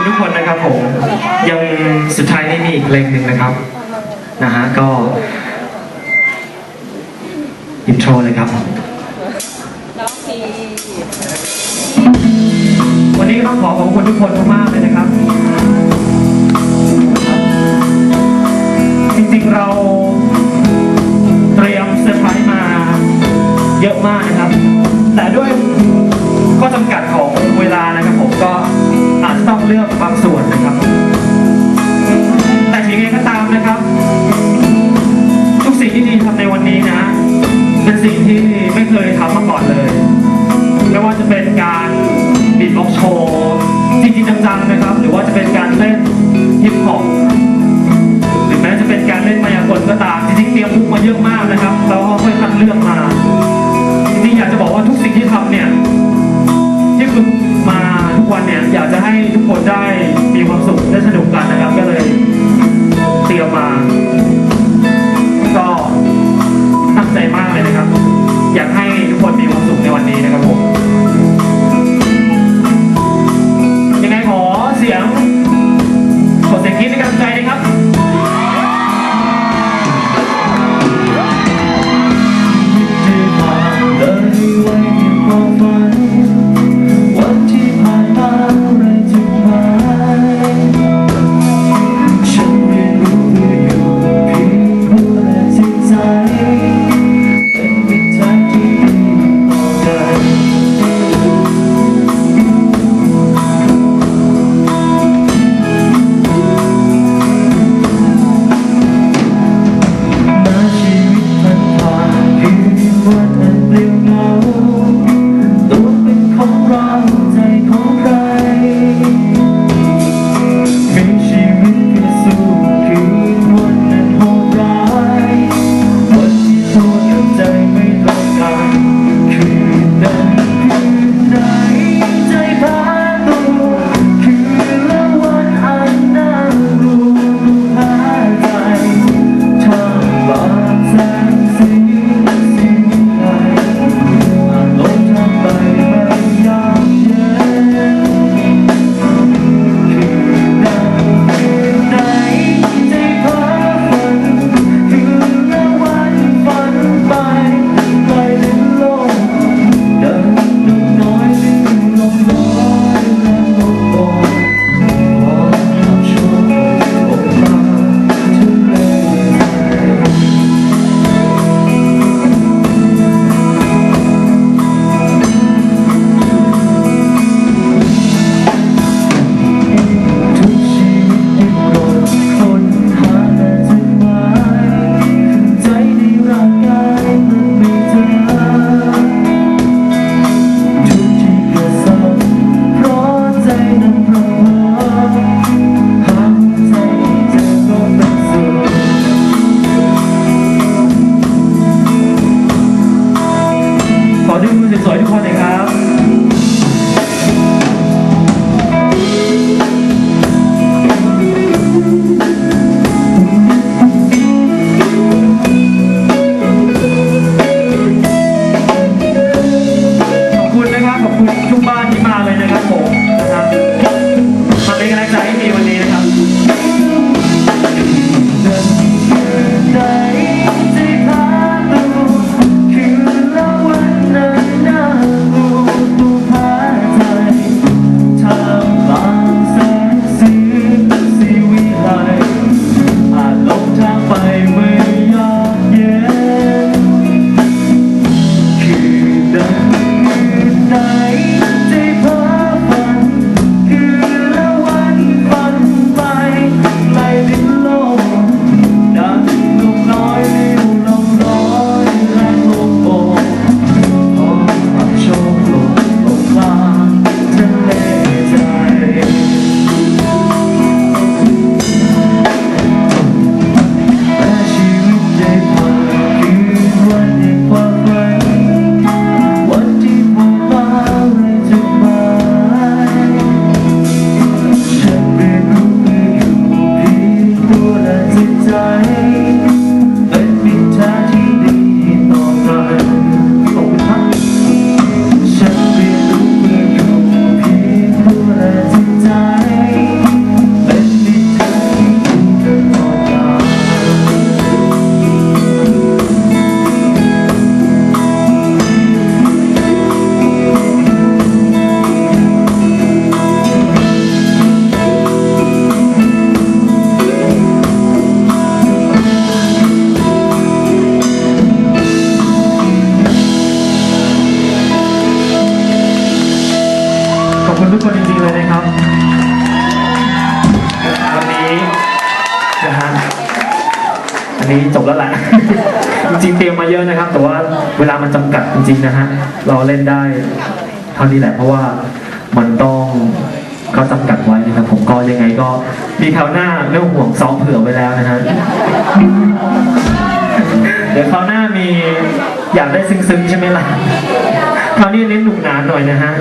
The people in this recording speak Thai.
ณทุกคนนะครับผมยังสุดท้ายนี่มีอีกเพลงหนึ่งนะครับนะฮะก็อินโทรเลยครับวันนี้ต้องขอขอบคุณทุกคนมากๆเลยนะครับ จริงๆเราเตรียมเซอร์ไพรส์มาเยอะมากนะครับ แต่ด้วยข้อจำกัดของับ แต่ยังไงก็ตามนะครับ ทุกสิ่งที่ดีทำในวันนี้นะ เป็นสิ่งที่ไม่เคยทำมาก่อนเลย ไม่ว่าจะเป็นการ อยากจะให้ทุกคนได้มีความสุขได้สนุกกันนะครับก็เลย อบคุณทุกคนจริงๆเลยนะครับ วันนี้นะฮะอันนี้จบแล้วแหละจริงๆเตรียมมาเยอะนะครับ แต่ว่าเวลามันจำกัดจริงๆนะฮะเราเล่นได้เท่านี้แหละเพราะว่ามันต้องเขาจำกัดไว้นะครับ ผมก็ยังไงก็มีคราวหน้าเรื่องห่วงซ้อมเผื่อไว้แล้วนะฮะเดี๋ยวคราวหน้ามีอยากได้ซึ้งๆใช่ไหมล่ะคราวนี้เน้นหนุกหนานหน่อยนะฮะ